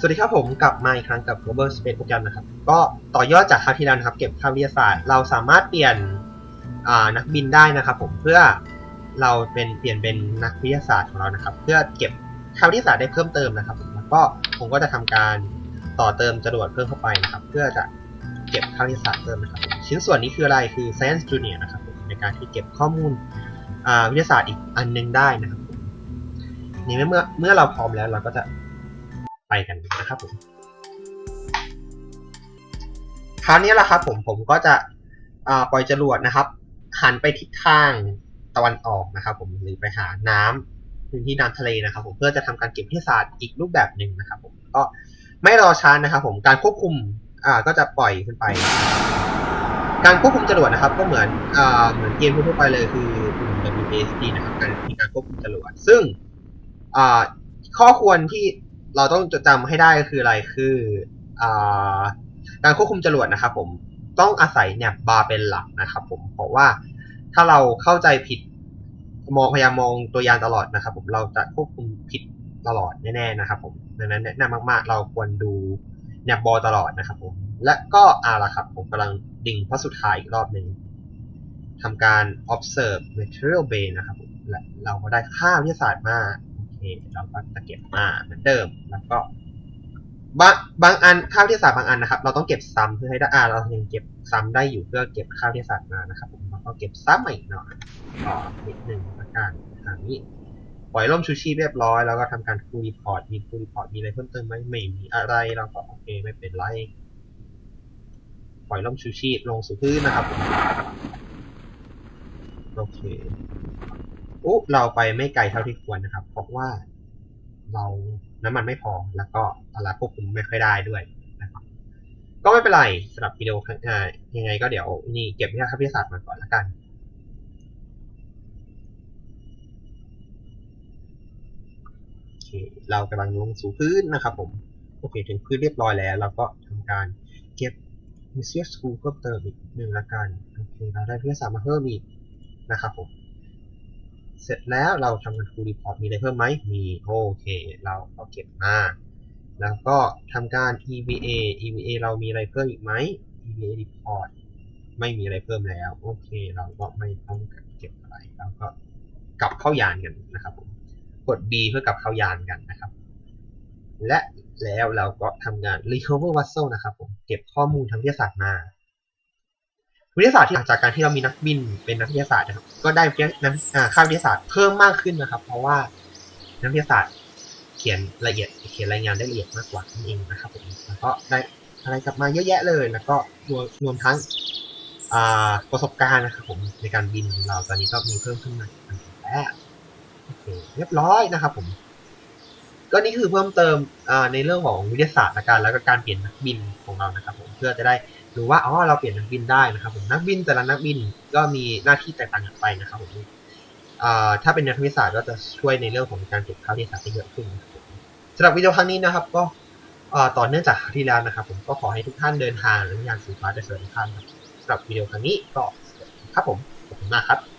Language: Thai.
สวัสดีครับผมกลับมาอีกครั้งกับ Global Space Program นะครับ ก็ต่อยอดจากคราวที่แล้วนะครับ เก็บค่าวิทยาศาสตร์ เราสามารถเปลี่ยนนักบินได้นะครับ ผมเพื่อเราเป็นเปลี่ยนเป็นนักวิทยาศาสตร์ของเรานะครับ เพื่อเก็บค่าวิทยาศาสตร์ได้เพิ่มเติมนะครับแล้วก็ผมก็จะทำการต่อเติมจรวดเพิ่มเข้าไปนะครับ เพื่อจะเก็บค่าวิทยาศาสตร์เพิ่มนะครับ ชิ้นส่วนนี้คืออะไรคือ Science Junior นะครับในการที่เก็บข้อมูลวิทยาศาสตร์อีกอันหนึงได้นะครับนี่เมื่อเมื่อเราพร้อมแล้วเราก็จะ ไปกันนะครับผมคราวนี้แหละครับผมผมก็จะปล่อยจรวดนะครับ หันไปทิศทางตะวันออกนะครับ ผมหรือไปหาน้ำพื้นที่น้ำทะเลนะครับ ผมเพื่อจะทำการเก็บวิทยาศาสตร์อีกรูปแบบหนึ่งนะครับ ผมก็ไม่รอช้านะครับ ผมการควบคุมอ่าก็จะปล่อยขึ้นไป การควบคุมจรวดนะครับ ก็เหมือนอ่าเหมือนเกมทั่วไปเลยคือปุ่ม WASD นะครับการมีการควบคุมจรวดซึ่งอ่าข้อควรที่ เราต้องจดจำให้ได้ก็คืออะไรคืออาการควบคุมจรวดนะครับผมต้องอาศัยแนบบาร์เป็นหลักนะครับผมเพราะว่าถ้าเราเข้าใจผิดมองพยายามมองตัวยานตลอดนะครับ ผมเราจะควบคุมผิดตลอดแน่ๆนะครับ ผมดังนั้นแนะนำมากๆ เราควรดูแนบบอลตลอดนะครับ ผม และก็อาละครับ ผมกำลังดิ่งพระสุดท้ายอีกรอบหนึ่งทำการ observe material bay นะครับผมและเราก็ได้ค่าวิทยาศาสตร์มา เคเราก็จะเก็บมาเหมือนเดิมแล้วก็บางบางอันค่าวิทยาศาสตร์บางอันนะครับ เราต้องเก็บซ้ำเพื่อให้ได้อ่าเรายังเก็บซ้ำได้อยู่เพื่อเก็บค่าวิทยาศาสตร์มานะครับผมแล้วก็เก็บซ้ำมาอีกหน่อยต่อนิดหนึ่งละกันทางนี้ปล่อยล่มชูชีพเรียบร้อยแล้วก็ทำการฟูรีพอร์ตมีฟูรีพอร์ตมีอะไรเพิ่มเติมไหมไม่มีอะไรเราก็โอเคไม่เป็นไรปล่อยล่มชูชีพลงสู่พื้นนะครับโอเคุ๊เราไปไม่ไกลเท่าที่ควรนะครับ เพราะว่าเราน้ำมันไม่พอแล้วก็อะไรควบคุมไม่ค่อยได้ด้วยนะครับ ก็ไม่เป็นไรสำหรับวิดีโออ่ายังไงก็เดี๋ยวนี่เก็บวิทยาศาสตร์มาก่อนละกันโอเคเรากำลังลงสู่พื้นนะครับผมโอเคถึงพื้นเรียบร้อยแล้ว เราก็ทำการเก็บ m i s s i o u s School เพิ่มเติมอีกหนึ่งละกันโอเคเราได้วิทยาศาสตร์มาเพิ่มอีกนะครับผม เสร็จแล้วเราทำการฟูรีพอร์ตมีอะไรเพิ่มไหมมีโอเค เราก็เก็บมา แล้วก็ทำการ EVA EVA เรามีอะไรเพิ่มอีกไหม EVA report ไม่มีอะไรเพิ่มแล้ว โอเค เราก็ไม่ต้องเก็บอะไรเราก็กลับเข้ายานกันนะครับผมกด B เพื่อกลับเข้ายานกันนะครับ และแล้วเราก็ทำงาน recover vessel นะครับผมเก็บข้อมูลทางวิทยาศาสตร์มา วิทยาศาสตร์ที่หลังจากการที่เรามีนักบินเป็นนักวิทยาศาสตร์นะครับ ก็ได้วิทยนักอาค่าวิทยาศาสตร์เพิ่มมากขึ้นนะครับ เพราะว่านักวิทยาศาสตร์เขียนละเอียดเขียนรายงานได้ละเอียดมากกว่านั่นเองนะครับผมแล้วก็ได้อะไรกลับมาเยอะแยะเลย แล้วก็รวมรวมทั้งประสบการณ์นะครับผมในการบินของเราตอนนี้ก็มีเพิ่มขึ้นมาแล้วโอเคเรียบร้อยนะครับผม ก็นี่คือเพิ่มเติมในเรื่องของวิทยาศาสตร์ละกันแล้วก็การเปลี่ยนนักบินของเรานะครับผมเพื่อจะได้รู้ว่าอ๋อเราเปลี่ยนนักบินได้นะครับผมนักบินแต่ละนักบินก็มีหน้าที่แตกต่างกันไปนะครับผมถ้าเป็นนักวิทยาศาสตร์ก็จะช่วยในเรื่องของการเก็บค่าวิทยาศาสตร์ได้เยอะขึ้นสำหรับวิดีโอครั้งนี้นะครับ ก็ต่อเนื่องจากที่แล้วนะครับ ผมก็ขอให้ทุกท่านเดินทางหรือยานสีฟ้าได้สวัสดีครับสำหรับวิดีโอครั้งนี้ก็ครับผมขอบคุณมากครับ